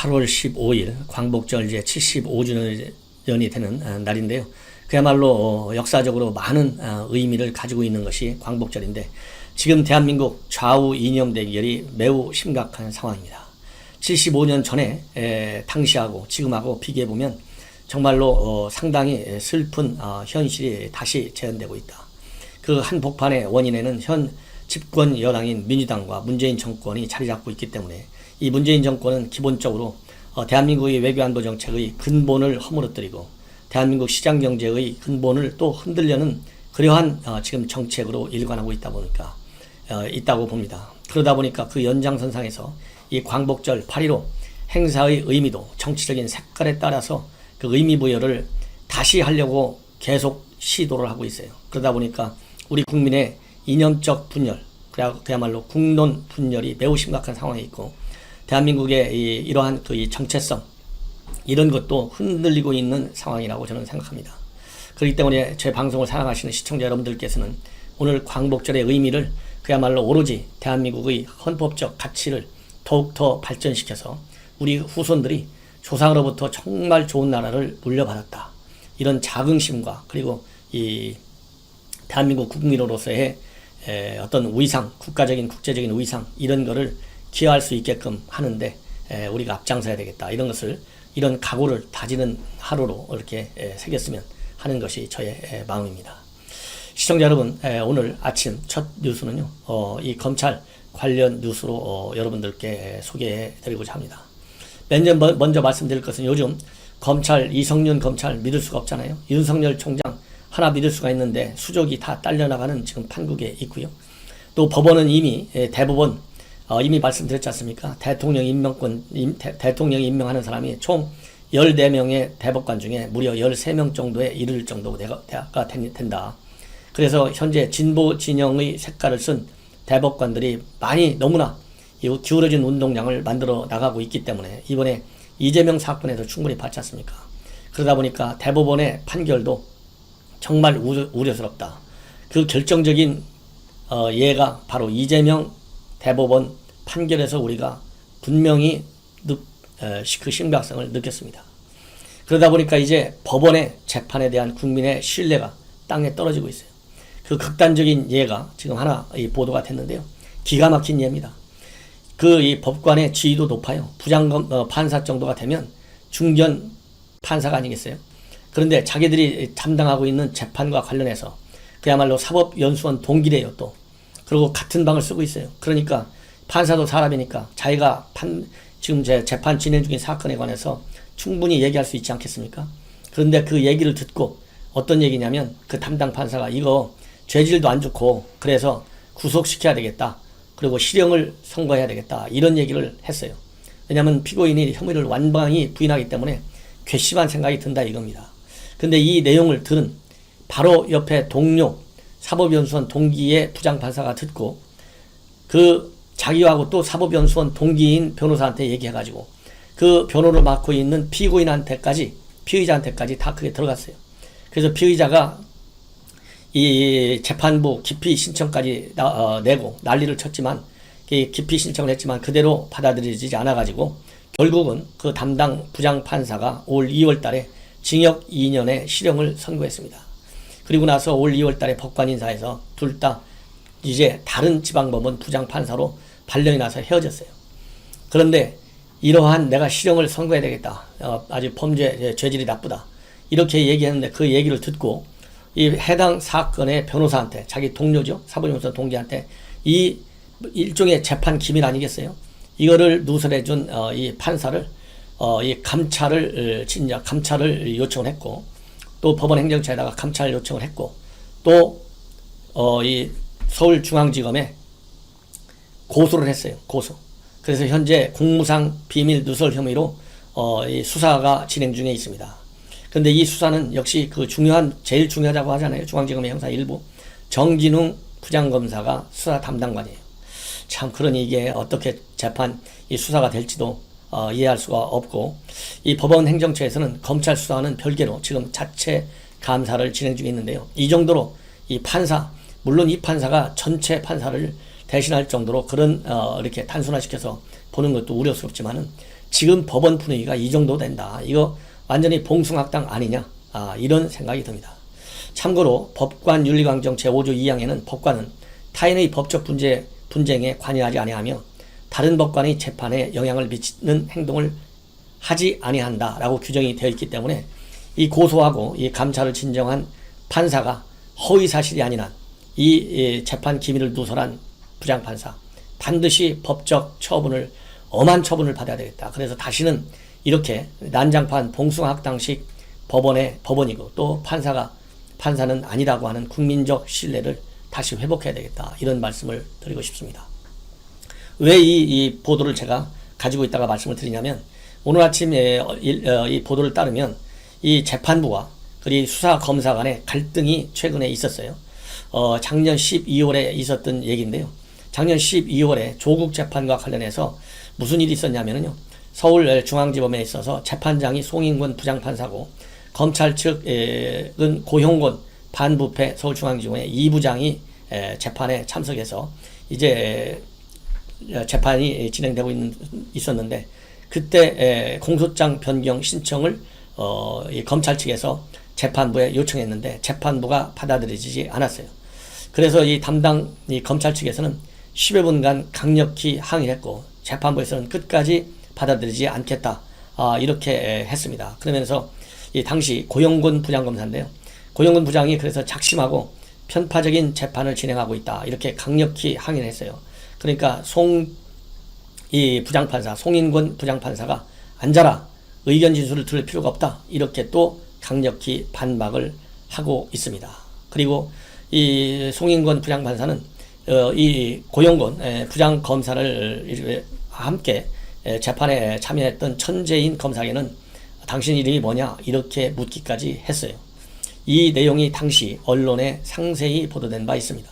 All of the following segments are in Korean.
8월 15일 광복절 이제 75주년이 되는 어, 날인데요. 그야말로 어, 역사적으로 많은 어, 의미를 가지고 있는 것이 광복절인데 지금 대한민국 좌우 이념 대결이 매우 심각한 상황입니다. 75년 전에 에, 당시하고 지금하고 비교해 보면 정말로 어, 상당히 슬픈 어, 현실이 다시 재현되고 있다. 그 한복판의 원인에는 현 집권 여당인 민주당과 문재인 정권이 자리 잡고 있기 때문에 이 문재인 정권은 기본적으로 어, 대한민국의 외교안보 정책의 근본을 허물어뜨리고 대한민국 시장 경제의 근본을 또 흔들려는 그러한 어, 지금 정책으로 일관하고 있다 보니까 어, 있다고 봅니다. 그러다 보니까 그 연장선상에서 이 광복절 8.15 행사의 의미도 정치적인 색깔에 따라서 그 의미 부여를 다시 하려고 계속 시도를 하고 있어요. 그러다 보니까 우리 국민의 이념적 분열, 그야말로 국론 분열이 매우 심각한 상황에 있고 대한민국의 이, 이러한 그 정체성 이런 것도 흔들리고 있는 상황이라고 저는 생각합니다. 그렇기 때문에 제 방송을 사랑하시는 시청자 여러분들께서는 오늘 광복절의 의미를 그야말로 오로지 대한민국의 헌법적 가치를 더욱더 발전시켜서 우리 후손들이 조상으로부터 정말 좋은 나라를 물려받았다. 이런 자긍심과 그리고 이 대한민국 국민으로서의 어떤 위상, 국가적인 국제적인 위상 이런 거를 기여할 수 있게끔 하는데 우리가 앞장서야 되겠다. 이런 것을 이런 각오를 다지는 하루로 이렇게 새겼으면 하는 것이 저의 마음입니다. 시청자 여러분, 오늘 아침 첫 뉴스는요, 어, 이 검찰 관련 뉴스로 어, 여러분들께 소개해 드리고자 합니다. 먼저, 먼저 말씀드릴 것은 요즘 검찰, 이성윤 검찰 믿을 수가 없잖아요. 윤석열 총장 하나 믿을 수가 있는데 수족이 다 딸려나가는 지금 판국에 있고요. 또 법원은 이미 대법원 어, 이미 말씀드렸지 않습니까? 대통령 임명권, 임, 대, 통령이 임명하는 사람이 총 14명의 대법관 중에 무려 13명 정도에 이를 정도가 된다. 그래서 현재 진보 진영의 색깔을 쓴 대법관들이 많이 너무나 기울어진 운동량을 만들어 나가고 있기 때문에 이번에 이재명 사건에서 충분히 봤지 않습니까? 그러다 보니까 대법원의 판결도 정말 우려, 스럽다그 결정적인 어, 예가 바로 이재명 대법원 판결에서 우리가 분명히 그 심각성을 느꼈습니다. 그러다 보니까 이제 법원의 재판에 대한 국민의 신뢰가 땅에 떨어지고 있어요. 그 극단적인 예가 지금 하나 보도가 됐는데요. 기가 막힌 예입니다. 그 이 법관의 지위도 높아요. 부장검 어, 판사 정도가 되면 중견 판사가 아니겠어요? 그런데 자기들이 담당하고 있는 재판과 관련해서 그야말로 사법연수원 동기래요 또. 그리고 같은 방을 쓰고 있어요. 그러니까 판사도 사람이니까 자기가 판, 지금 제 재판 진행 중인 사건에 관해서 충분히 얘기할 수 있지 않겠습니까? 그런데 그 얘기를 듣고 어떤 얘기냐면 그 담당 판사가 이거 죄질도 안 좋고 그래서 구속시켜야 되겠다. 그리고 실형을 선고해야 되겠다. 이런 얘기를 했어요. 왜냐하면 피고인이 혐의를 완방히 부인하기 때문에 괘씸한 생각이 든다 이겁니다. 근데 이 내용을 들은 바로 옆에 동료 사법연수원 동기의 부장판사가 듣고 그 자기하고 또 사법연수원 동기인 변호사한테 얘기해가지고 그 변호를 맡고 있는 피고인한테까지 피의자한테까지 다 그게 들어갔어요. 그래서 피의자가 이 재판부 기피 신청까지 나, 어, 내고 난리를 쳤지만 기피 신청을 했지만 그대로 받아들여지지 않아가지고 결국은 그 담당 부장 판사가 올 2월 달에 징역 2년의 실형을 선고했습니다. 그리고 나서 올 2월 달에 법관 인사에서 둘 다 이제 다른 지방법원 부장 판사로 발령이 나서 헤어졌어요. 그런데 이러한 내가 실형을 선고해야 되겠다. 어, 아주 범죄, 죄질이 나쁘다. 이렇게 얘기했는데 그 얘기를 듣고 이 해당 사건의 변호사한테 자기 동료죠 사법연수원 동기한테 이 일종의 재판 기밀 아니겠어요? 이거를 누설해 준이 어, 판사를 어, 이 감찰을 진짜 감찰을 요청을 했고 또 법원 행정처에다가 감찰 요청을 했고 또 어, 이 서울중앙지검에 고소를 했어요. 고소. 그래서 현재 공무상 비밀 누설 혐의로 어, 이 수사가 진행 중에 있습니다. 그런데 이 수사는 역시 그 중요한 제일 중요하다고 하잖아요. 중앙지검의 형사 일부 정진웅 부장검사가 수사 담당관이에요. 참 그러니 이게 어떻게 재판 이 수사가 될지도 어, 이해할 수가 없고 이 법원 행정처에서는 검찰 수사는 별개로 지금 자체 감사를 진행 중에 있는데요. 이 정도로 이 판사 물론 이 판사가 전체 판사를 대신할 정도로 그런 어, 이렇게 단순화시켜서 보는 것도 우려스럽지만은 지금 법원 분위기가 이 정도 된다. 이거 완전히 봉숭학당 아니냐? 아, 이런 생각이 듭니다. 참고로 법관 윤리강정 제5조 2항에는 법관은 타인의 법적 분쟁, 분쟁에 관여하지 아니하며 다른 법관의 재판에 영향을 미치는 행동을 하지 아니한다라고 규정이 되어 있기 때문에 이 고소하고 이 감찰을 진정한 판사가 허위 사실이 아닌 한이 재판 기밀을 누설한 부장판사 반드시 법적 처분을 엄한 처분을 받아야 되겠다. 그래서 다시는 이렇게 난장판 봉숭학당식 법원의 법원이고 또 판사가 판사는 아니라고 하는 국민적 신뢰를 다시 회복해야 되겠다. 이런 말씀을 드리고 싶습니다. 왜이 이 보도를 제가 가지고 있다가 말씀을 드리냐면 오늘 아침에 어, 일- 어, 이 보도를 따르면 이 재판부와 그리고 수사 검사 간의 갈등이 최근에 있었어요. 어, 작년 12월에 있었던 얘기인데요. 작년 12월에 조국 재판과 관련해서 무슨 일이 있었냐면요. 서울 중앙지법에 있어서 재판장이 송인권 부장판사고 검찰 측은 고형곤 반부패 서울중앙지검의 이 부장이 에, 재판에 참석해서 이제 어, 재판이 진행되고 있는, 있었는데 그때 에, 공소장 변경 신청을 어, 이 검찰 측에서 재판부에 요청했는데 재판부가 받아들이지 않았어요. 그래서 이 담당 이 검찰 측에서는 10여 분간 강력히 항의했고 재판부에서는 끝까지 받아들이지 않겠다. 아, 이렇게 에, 했습니다. 그러면서 이 당시 고영곤 부장검사인데요. 고영곤 부장이 그래서 작심하고 편파적인 재판을 진행하고 있다. 이렇게 강력히 항의를 했어요. 그러니까 송, 이 부장판사, 송인권 부장판사가 앉아라. 의견 진술을 들을 필요가 없다. 이렇게 또 강력히 반박을 하고 있습니다. 그리고 이 송인권 부장판사는 어, 이 고영권 에, 부장 검사를 이렇게 함께 에, 재판에 참여했던 천재인 검사에게는 당신 이름이 뭐냐 이렇게 묻기까지 했어요. 이 내용이 당시 언론에 상세히 보도된 바 있습니다.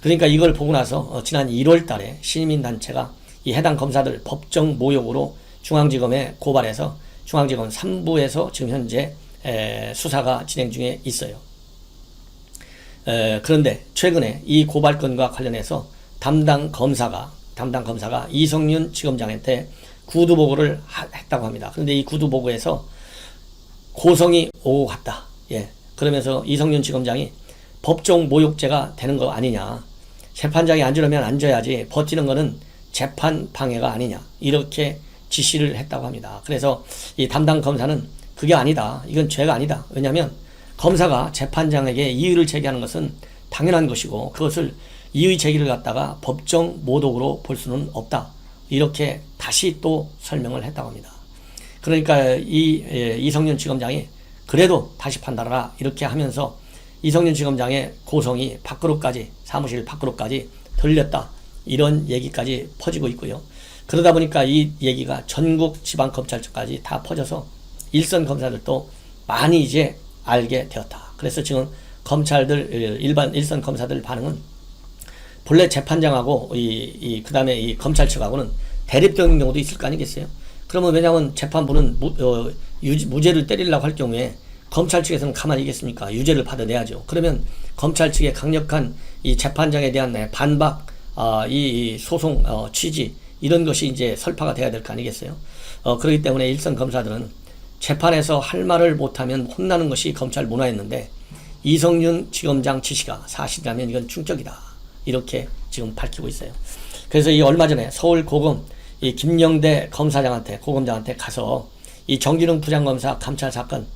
그러니까 이걸 보고 나서 어, 지난 1월 달에 시민단체가 이 해당 검사들 법정 모욕으로 중앙지검에 고발해서 중앙지검 3부에서 지금 현재 에, 수사가 진행 중에 있어요. 에, 그런데 최근에 이 고발건과 관련해서 담당 검사가 담당 검사가 이성윤 지검장한테 구두 보고를 하- 했다고 합니다. 그런데 이 구두 보고에서 고성이 오고 갔다. 예. 그러면서 이성윤 지검장이 법정 모욕죄가 되는 거 아니냐. 재판장이 앉으려면 앉아야지 버티는 거는 재판 방해가 아니냐. 이렇게 지시를 했다고 합니다. 그래서 이 담당 검사는 그게 아니다. 이건 죄가 아니다. 왜냐하면 검사가 재판장에게 이의를 제기하는 것은 당연한 것이고 그것을 이의 제기를 갖다가 법정 모독으로 볼 수는 없다. 이렇게 다시 또 설명을 했다고 합니다. 그러니까 이 예, 이성윤 지검장이 그래도 다시 판단하라 이렇게 하면서 이성윤 지검장의 고성이 밖으로까지 사무실 밖으로까지 들렸다 이런 얘기까지 퍼지고 있고요. 그러다 보니까 이 얘기가 전국 지방 검찰청까지 다 퍼져서 일선 검사들도 많이 이제 알게 되었다. 그래서 지금 검찰들 일반 일선 검사들 반응은 본래 재판장하고 이, 이 그다음에 이 검찰 측하고는 대립되는 경우도 있을 거 아니겠어요? 그러면 왜냐하면 재판부는 무, 어, 유, 무죄를 때리려고 할 경우에 검찰 측에서는 가만히 있겠습니까? 유죄를 받아내야죠. 그러면 검찰 측의 강력한 이 재판장에 대한 네, 반박, 아, 이, 이 소송 어, 취지 이런 것이 이제 설파가 돼야 될 거 아니겠어요? 어, 그렇기 때문에 일선 검사들은 재판에서 할 말을 못하면 혼나는 것이 검찰 문화였는데 이성윤 지검장 지시가 사실이라면 이건 충격이다. 이렇게 지금 밝히고 있어요. 그래서 이 얼마 전에 서울 고검 이 김영대 검사장한테 고검장한테 가서 이 정진웅 부장검사 감찰 사건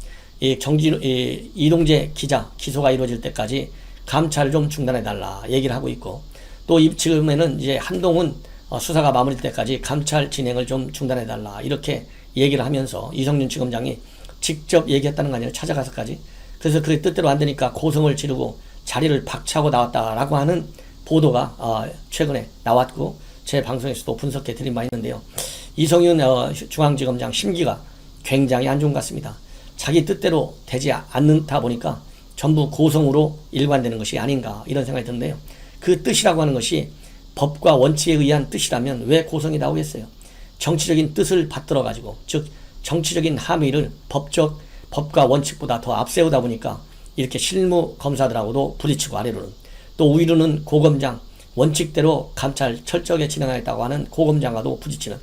이 정진 이 이동재 기자 기소가 이루어질 때까지 감찰을 좀 중단해 달라 얘기를 하고 있고 또 이- 지금에는 이제 한동훈 어, 수사가 마무리될 때까지 감찰 진행을 좀 중단해 달라 이렇게 얘기를 하면서 이성윤 지검장이 직접 얘기했다는 거 아니에요 찾아가서까지 그래서 그게 뜻대로 안 되니까 고성을 지르고 자리를 박차고 나왔다라고 하는 보도가 어, 최근에 나왔고 제 방송에서도 분석해 드린 바 있는데요. 이성윤 어, 중앙지검장 심기가 굉장히 안 좋은 것 같습니다. 자기 뜻대로 되지 않는다 보니까 전부 고성으로 일관되는 것이 아닌가 이런 생각이 드는데요. 그 뜻이라고 하는 것이 법과 원칙에 의한 뜻이라면 왜 고성이 나오겠어요? 정치적인 뜻을 받들어 가지고 즉 정치적인 함의를 법적 법과 원칙보다 더 앞세우다 보니까 이렇게 실무 검사들하고도 부딪히고 아래로는 또 위로는 고검장 원칙대로 감찰 철저하게 진행하겠다고 하는 고검장과도 부딪히는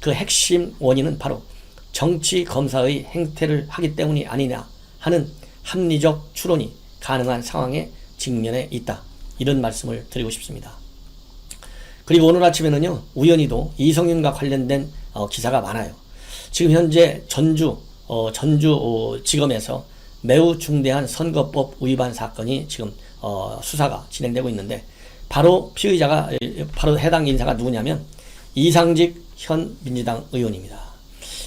그 핵심 원인은 바로 정치 검사의 행태를 하기 때문이 아니냐 하는 합리적 추론이 가능한 상황에 직면해 있다. 이런 말씀을 드리고 싶습니다. 그리고 오늘 아침에는요, 우연히도 이성윤과 관련된 어, 기사가 많아요. 지금 현재 전주, 어, 전주 어, 지검에서 매우 중대한 선거법 위반 사건이 지금 어, 수사가 진행되고 있는데, 바로 피의자가, 에, 바로 해당 인사가 누구냐면, 이상직 현 민주당 의원입니다.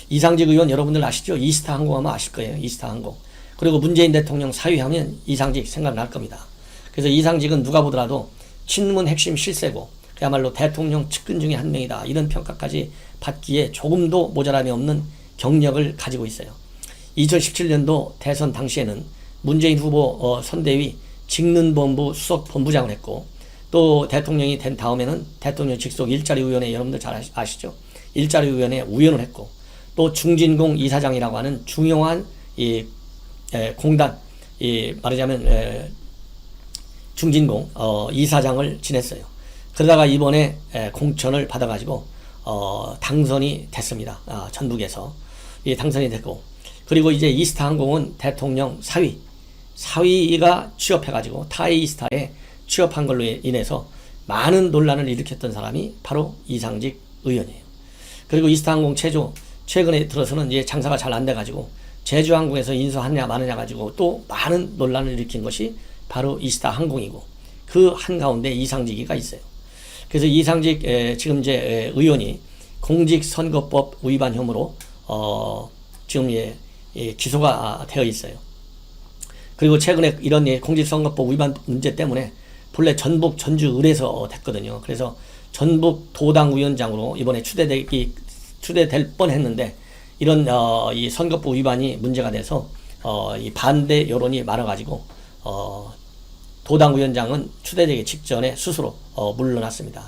이상직 의원 여러분들 아시죠? 이스타 항공하면 아실 거예요. 이스타 항공. 그리고 문재인 대통령 사위하면 이상직 생각날 겁니다. 그래서 이상직은 누가 보더라도 친문 핵심 실세고 그야말로 대통령 측근 중에 한 명이다. 이런 평가까지 받기에 조금도 모자람이 없는 경력을 가지고 있어요. 2017년도 대선 당시에는 문재인 후보 어, 선대위 직능본부 수석 본부장을 했고 또 대통령이 된 다음에는 대통령 직속 일자리위원회 여러분들 잘 아시- 아시죠? 일자리위원회 위원을 했고 또 중진공 이사장이라고 하는 중요한 이 에, 공단 이 말하자면 에, 중진공 어, 이사장을 지냈어요. 그러다가 이번에 에, 공천을 받아가지고 어, 당선이 됐습니다. 아, 전북에서 이 당선이 됐고 그리고 이제 이스타 항공은 대통령 사위 사위가 취업해가지고 타이스타에 취업한 걸로 인해서 많은 논란을 일으켰던 사람이 바로 이상직 의원이에요. 그리고 이스타 항공 체조 최근에 들어서는 이제 장사가 잘 안 돼가지고 제주항공에서 인수하느냐 마느냐 가지고 또 많은 논란을 일으킨 것이 바로 이스타 항공이고 그 한가운데 이상직이가 있어요. 그래서 이상직 에, 지금 이제 에, 의원이 공직선거법 위반 혐의로 어, 지금 예, 예, 기소가 되어 있어요. 그리고 최근에 이런 예, 공직선거법 위반 문제 때문에 본래 전북 전주 을에서 됐거든요. 그래서 전북 도당 위원장으로 이번에 추대되기 추대될 뻔했는데 이런 어, 이 선거법 위반이 문제가 돼서 어, 이 반대 여론이 많아가지고 어, 도당 위원장은 추대되기 직전에 스스로 어, 물러났습니다.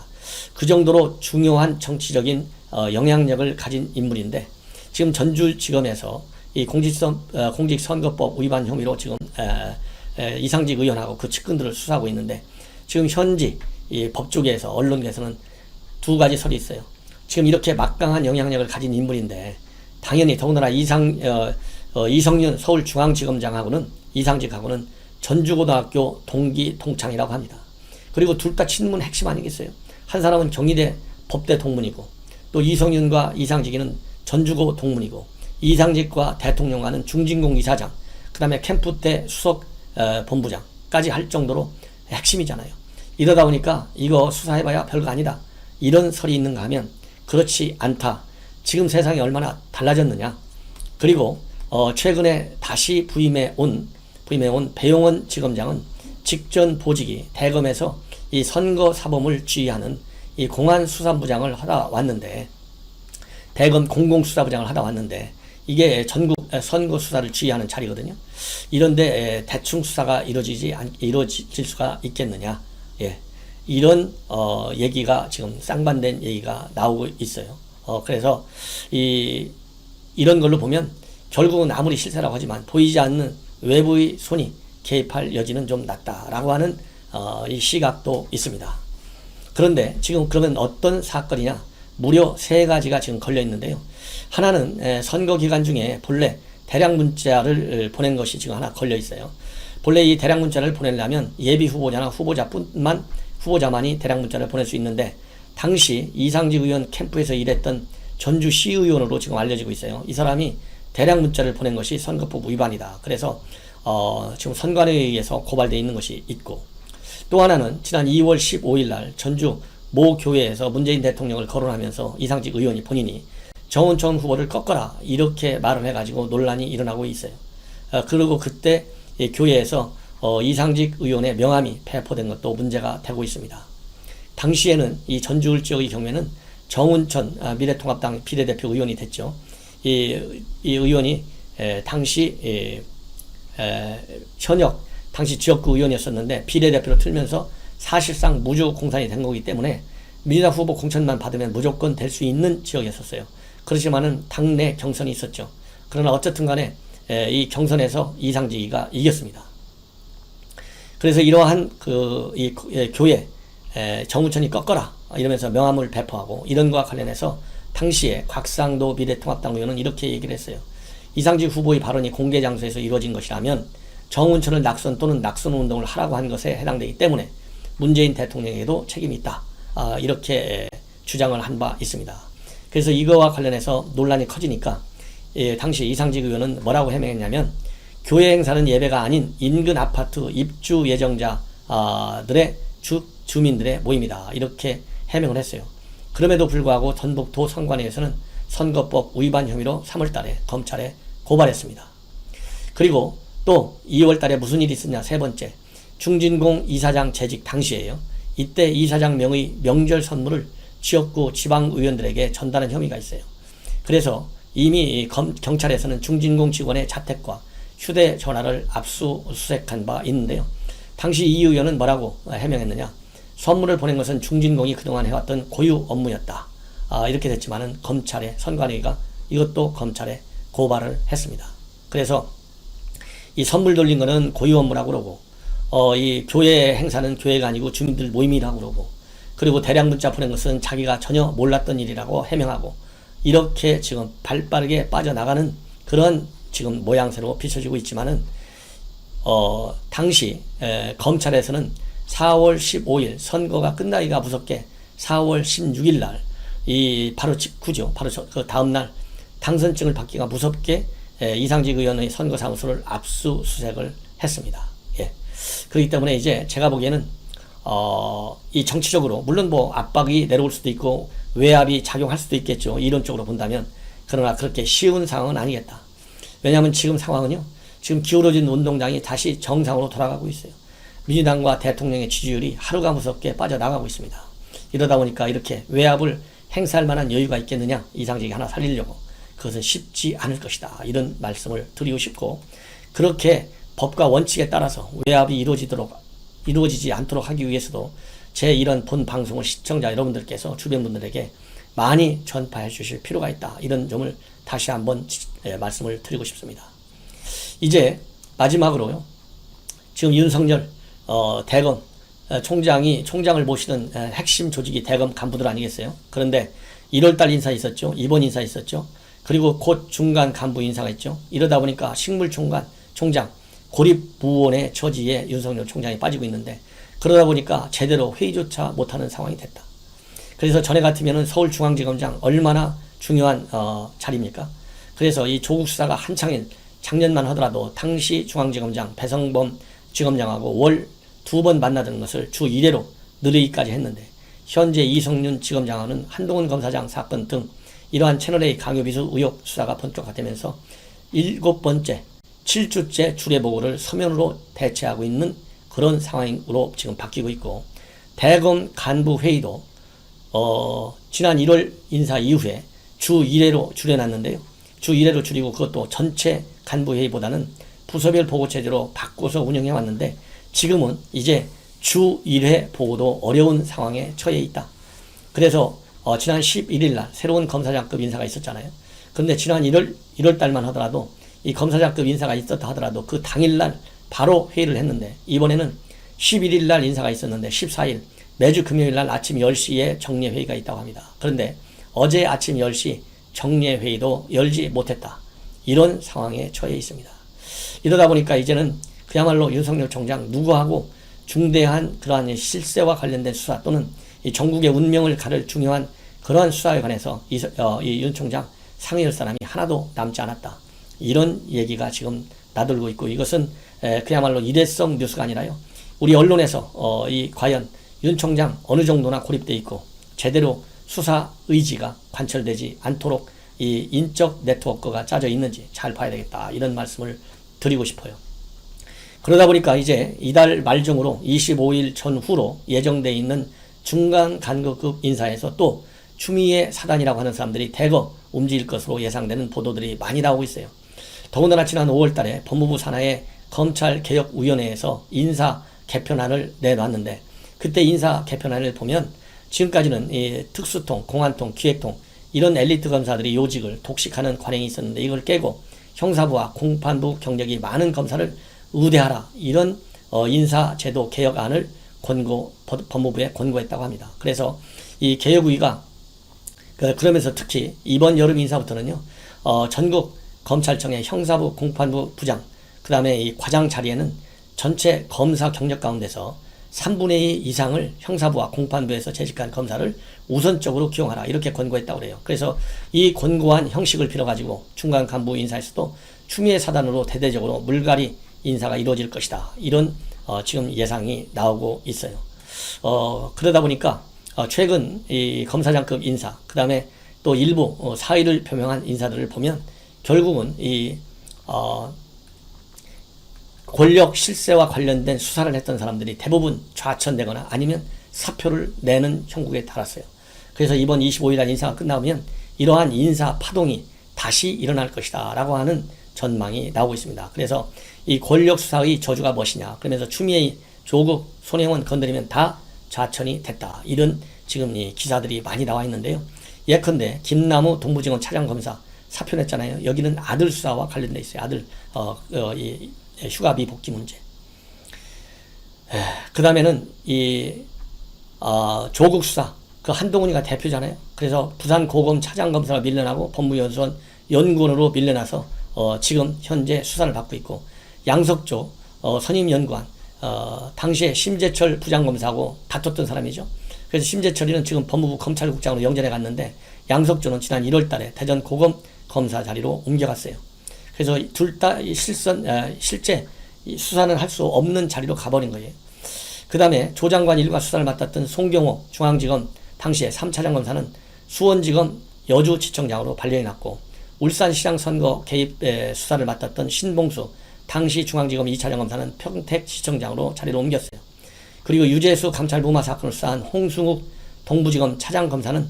그 정도로 중요한 정치적인 어, 영향력을 가진 인물인데 지금 전주지검에서 이 공직선 어, 공직선거법 위반 혐의로 지금 에, 에, 이상직 의원하고 그 측근들을 수사하고 있는데 지금 현지 이 법조계에서 언론계에서는 두 가지 설이 있어요. 지금 이렇게 막강한 영향력을 가진 인물인데 당연히 더군다나 이상 어, 어, 이성윤 서울중앙지검장하고는 이상직하고는 전주고등학교 동기 동창이라고 합니다. 그리고 둘 다 친문 핵심 아니겠어요? 한 사람은 경희대 법대 동문이고 또 이성윤과 이상직이는 전주고 동문이고 이상직과 대통령과는 중진공 이사장 그 다음에 캠프 때 수석 어, 본부장까지 할 정도로 핵심이잖아요. 이러다 보니까 이거 수사해봐야 별거 아니다. 이런 설이 있는가 하면 그렇지 않다. 지금 세상이 얼마나 달라졌느냐. 그리고 어, 최근에 다시 부임해 온 부임해 온 배용원 지검장은 직전 보직이 대검에서 이 선거 사범을 지휘하는 이 공안 수사부장을 하다 왔는데 대검 공공수사부장을 하다 왔는데 이게 전국 선거 수사를 지휘하는 자리거든요. 이런데 대충 수사가 이루어지지 않, 이루어질 수가 있겠느냐? 예. 이런 어 얘기가 지금 쌍반된 얘기가 나오고 있어요. 어 그래서 이 이런 걸로 보면 결국은 아무리 실세라고 하지만 보이지 않는 외부의 손이 개입할 여지는 좀 낮다라고 하는 어, 이 시각도 있습니다. 그런데 지금 그러면 어떤 사건이냐? 무려 세 가지가 지금 걸려 있는데요. 하나는 에, 선거 기간 중에 본래 대량 문자를 보낸 것이 지금 하나 걸려 있어요. 본래 이 대량 문자를 보내려면 예비 후보자나 후보자뿐만 후보자만이 대량 문자를 보낼 수 있는데 당시 이상직 의원 캠프에서 일했던 전주 시의원으로 지금 알려지고 있어요. 이 사람이 대량 문자를 보낸 것이 선거법 위반이다. 그래서 어, 지금 선관위에 의해서 고발되어 있는 것이 있고 또 하나는 지난 2월 15일 날 전주 모 교회에서 문재인 대통령을 거론하면서 이상직 의원이 본인이 정원천 후보를 꺾어라 이렇게 말을 해가지고 논란이 일어나고 있어요. 어, 그리고 그때 이 교회에서 어, 이상직 의원의 명함이 배포된 것도 문제가 되고 있습니다. 당시에는 이 전주을 지역의 경우에는 정운천 아, 미래통합당 비례대표 의원이 됐죠. 이, 이 의원이 에, 당시 에, 에, 현역 당시 지역구 의원이었었는데 비례대표로 틀면서 사실상 무주 공산이 된 거기 때문에 민주당 후보 공천만 받으면 무조건 될 수 있는 지역이었었어요. 그렇지만은 당내 경선이 있었죠. 그러나 어쨌든 간에 에, 이 경선에서 이상직이가 이겼습니다. 그래서 이러한 그 이 교회 에, 정우천이 꺾어라 이러면서 명함을 배포하고 이런 것과 관련해서 당시에 곽상도 미래통합당 의원은 이렇게 얘기를 했어요. 이상직 후보의 발언이 공개 장소에서 이루어진 것이라면 정운천을 낙선 또는 낙선 운동을 하라고 한 것에 해당되기 때문에 문재인 대통령에게도 책임이 있다. 아, 이렇게 주장을 한 바 있습니다. 그래서 이거와 관련해서 논란이 커지니까 예, 당시 이상직 의원은 뭐라고 해명했냐면 교회 행사는 예배가 아닌 인근 아파트 입주 예정자들의 주, 주민들의 모임이다. 이렇게 해명을 했어요. 그럼에도 불구하고 전북도 선관위에서는 선거법 위반 혐의로 3월 달에 검찰에 고발했습니다. 그리고 또 2월 달에 무슨 일이 있었냐 세 번째 중진공 이사장 재직 당시에요. 이때 이사장 명의 명절 선물을 지역구 지방의원들에게 전달한 혐의가 있어요. 그래서 이미 검, 경찰에서는 중진공 직원의 자택과 휴대전화를 압수수색한 바 있는데요. 당시 이 의원은 뭐라고 해명했느냐. 선물을 보낸 것은 중진공이 그동안 해왔던 고유 업무였다. 아, 이렇게 됐지만은 검찰의 선관위가 이것도 검찰에 고발을 했습니다. 그래서 이 선물 돌린 거는 고유 업무라고 그러고 어, 이 교회 행사는 교회가 아니고 주민들 모임이라고 그러고 그리고 대량 문자 보낸 것은 자기가 전혀 몰랐던 일이라고 해명하고 이렇게 지금 발빠르게 빠져나가는 그런 지금 모양새로 비춰지고 있지만은 어, 당시 에, 검찰에서는 4월 15일 선거가 끝나기가 무섭게 4월 16일 날 이 바로 직후죠. 바로 저, 그 다음 날 당선증을 받기가 무섭게 에, 이상직 의원의 선거 사무소를 압수수색을 했습니다. 예. 그렇기 때문에 이제 제가 보기에는 어, 이 정치적으로 물론 뭐 압박이 내려올 수도 있고 외압이 작용할 수도 있겠죠. 이론적으로 본다면 그러나 그렇게 쉬운 상황은 아니겠다. 왜냐하면 지금 상황은요. 지금 기울어진 운동장이 다시 정상으로 돌아가고 있어요. 민주당과 대통령의 지지율이 하루가 무섭게 빠져나가고 있습니다. 이러다 보니까 이렇게 외압을 행사할 만한 여유가 있겠느냐 이상직이 하나 살리려고 그것은 쉽지 않을 것이다 이런 말씀을 드리고 싶고 그렇게 법과 원칙에 따라서 외압이 이루어지도록 이루어지지 않도록 하기 위해서도 제 이런 본 방송을 시청자 여러분들께서 주변 분들에게 많이 전파해 주실 필요가 있다 이런 점을 다시 한번 예, 말씀을 드리고 싶습니다. 이제 마지막으로요. 지금 윤석열 어, 대검 어, 총장이 총장을 모시는 어, 핵심 조직이 대검 간부들 아니겠어요? 그런데 1월달 인사 있었죠. 이번 인사 있었죠. 그리고 곧 중간 간부 인사가 있죠. 이러다 보니까 식물총관 총장 고립부원의 처지에 윤석열 총장이 빠지고 있는데 그러다 보니까 제대로 회의조차 못하는 상황이 됐다. 그래서 전에 같으면은 서울중앙지검장 얼마나 중요한 어, 자리입니까? 그래서 이 조국 수사가 한창인 작년만 하더라도 당시 중앙지검장 배성범 지검장하고 월 두 번 만나던 것을 주 1회로 늘리기까지 했는데 현재 이성윤 지검장은 한동훈 검사장 사건 등 이러한 채널A 강요비수 의혹 수사가 본격화되면서 일곱 번째 7주째 주례보고를 서면으로 대체하고 있는 그런 상황으로 지금 바뀌고 있고 대검 간부 회의도 어, 지난 1월 인사 이후에 주 1회로 줄여놨는데요. 주 1회로 줄이고 그것도 전체 간부 회의보다는 부서별 보고 체제로 바꿔서 운영해 왔는데 지금은 이제 주 1회 보고도 어려운 상황에 처해 있다. 그래서 어, 지난 11일 날 새로운 검사장급 인사가 있었잖아요. 그런데 지난 1월 1월 달만 하더라도 이 검사장급 인사가 있었다 하더라도 그 당일 날 바로 회의를 했는데 이번에는 11일 날 인사가 있었는데 14일 매주 금요일 날 아침 10시에 정례 회의가 있다고 합니다. 그런데 어제 아침 10시 정례 회의도 열지 못했다. 이런 상황에 처해 있습니다. 이러다 보니까 이제는 그야말로 윤석열 총장 누구하고 중대한 그러한 실세와 관련된 수사 또는 이 전국의 운명을 가를 중요한 그러한 수사에 관해서 이, 어, 이 윤 총장 상의할 사람이 하나도 남지 않았다. 이런 얘기가 지금 나돌고 있고 이것은 에, 그야말로 일회성 뉴스가 아니라요. 우리 언론에서 어, 이 과연 윤 총장 어느 정도나 고립돼 있고 제대로 수사 의지가 관철되지 않도록 이 인적 네트워크가 짜져 있는지 잘 봐야 되겠다 이런 말씀을 드리고 싶어요. 그러다 보니까 이제 이달 말중으로 25일 전후로 예정돼 있는 중간 간거급 인사에서 또 추미애 사단이라고 하는 사람들이 대거 움직일 것으로 예상되는 보도들이 많이 나오고 있어요. 더군다나 지난 5월 달에 법무부 산하의 검찰개혁위원회에서 인사 개편안을 내놨는데 그때 인사 개편안을 보면 지금까지는 이 특수통, 공안통, 기획통 이런 엘리트 검사들이 요직을 독식하는 관행이 있었는데 이걸 깨고 형사부와 공판부 경력이 많은 검사를 우대하라 이런 어, 인사제도 개혁안을 권고 법무부에 권고했다고 합니다. 그래서 이 개혁위가 그, 그러면서 특히 이번 여름 인사부터는요, 어, 전국 검찰청의 형사부 공판부 부장, 그 다음에 이 과장 자리에는 전체 검사 경력 가운데서 3분의 2 이상을 형사부와 공판부에서 재직한 검사를 우선적으로 기용하라 이렇게 권고했다고 그래요. 그래서 이 권고한 형식을 빌어가지고 중간 간부 인사에서도 추미애 사단으로 대대적으로 물갈이 인사가 이루어질 것이다. 이런 어, 지금 예상이 나오고 있어요. 어, 그러다 보니까 어, 최근 이 검사장급 인사, 그 다음에 또 일부 어, 사의를 표명한 인사들을 보면 결국은 이 어, 권력 실세와 관련된 수사를 했던 사람들이 대부분 좌천되거나 아니면 사표를 내는 형국에 달았어요. 그래서 이번 25일날 인사가 끝나면 이러한 인사 파동이 다시 일어날 것이다 라고 하는 전망이 나오고 있습니다. 그래서 이 권력 수사의 저주가 무엇이냐 그러면서 추미애 조국 손혜원 건드리면 다 좌천이 됐다 이런 지금 이 기사들이 많이 나와 있는데요. 예컨대 김남우 동부지검 차장검사 사표 냈잖아요. 여기는 아들 수사와 관련돼 있어요. 아들 어, 어, 이, 휴가비 복귀 문제. 그 다음에는 이 어, 조국 수사 그 한동훈이가 대표잖아요. 그래서 부산 고검 차장검사가 밀려나고 법무연수원 연구원으로 밀려나서 어, 지금 현재 수사를 받고 있고 양석조 어, 선임연구원 어, 당시에 심재철 부장검사하고 다퉜던 사람이죠. 그래서 심재철이는 지금 법무부 검찰국장으로 영전에 갔는데 양석조는 지난 1월 달에 대전 고검 검사 자리로 옮겨갔어요. 그래서 둘 다 실선, 아, 실제 이 수사는 할 수 없는 자리로 가버린 거예요. 그 다음에 조 장관 일과 수사를 맡았던 송경호 중앙지검 당시에 3차장 검사는 수원지검 여주지청장으로 발령이 났고 울산시장 선거 개입 에, 수사를 맡았던 신봉수 당시 중앙지검 2차장 검사는 평택 시청장으로 자리를 옮겼어요. 그리고 유재수 감찰부마 사건을 수사한 홍승욱 동부지검 차장 검사는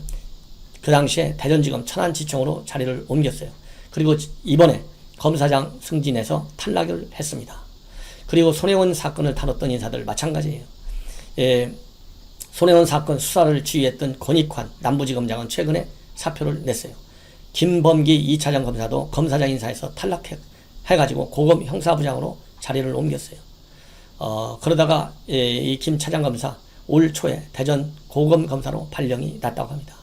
그 당시에 대전지검 천안지청으로 자리를 옮겼어요. 그리고 이번에 검사장 승진해서 탈락을 했습니다. 그리고 손혜원 사건을 다뤘던 인사들 마찬가지예요. 예, 손혜원 사건 수사를 지휘했던 권익환 남부지검장은 최근에 사표를 냈어요. 김범기 2차장 검사도 검사장 인사에서 탈락 해가지고 고검 형사부장으로 자리를 옮겼어요. 어, 그러다가 예, 이김 차장 검사 올 초에 대전 고검 검사로 발령이 났다고 합니다.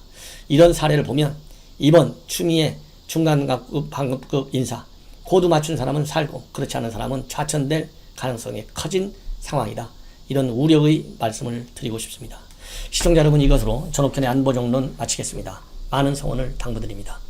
이런 사례를 보면 이번 추미애 중간급 방급급 인사 고도 맞춘 사람은 살고 그렇지 않은 사람은 좌천될 가능성이 커진 상황이다. 이런 우려의 말씀을 드리고 싶습니다. 시청자 여러분 이것으로 전옥현의 안보정론 마치겠습니다. 많은 성원을 당부드립니다.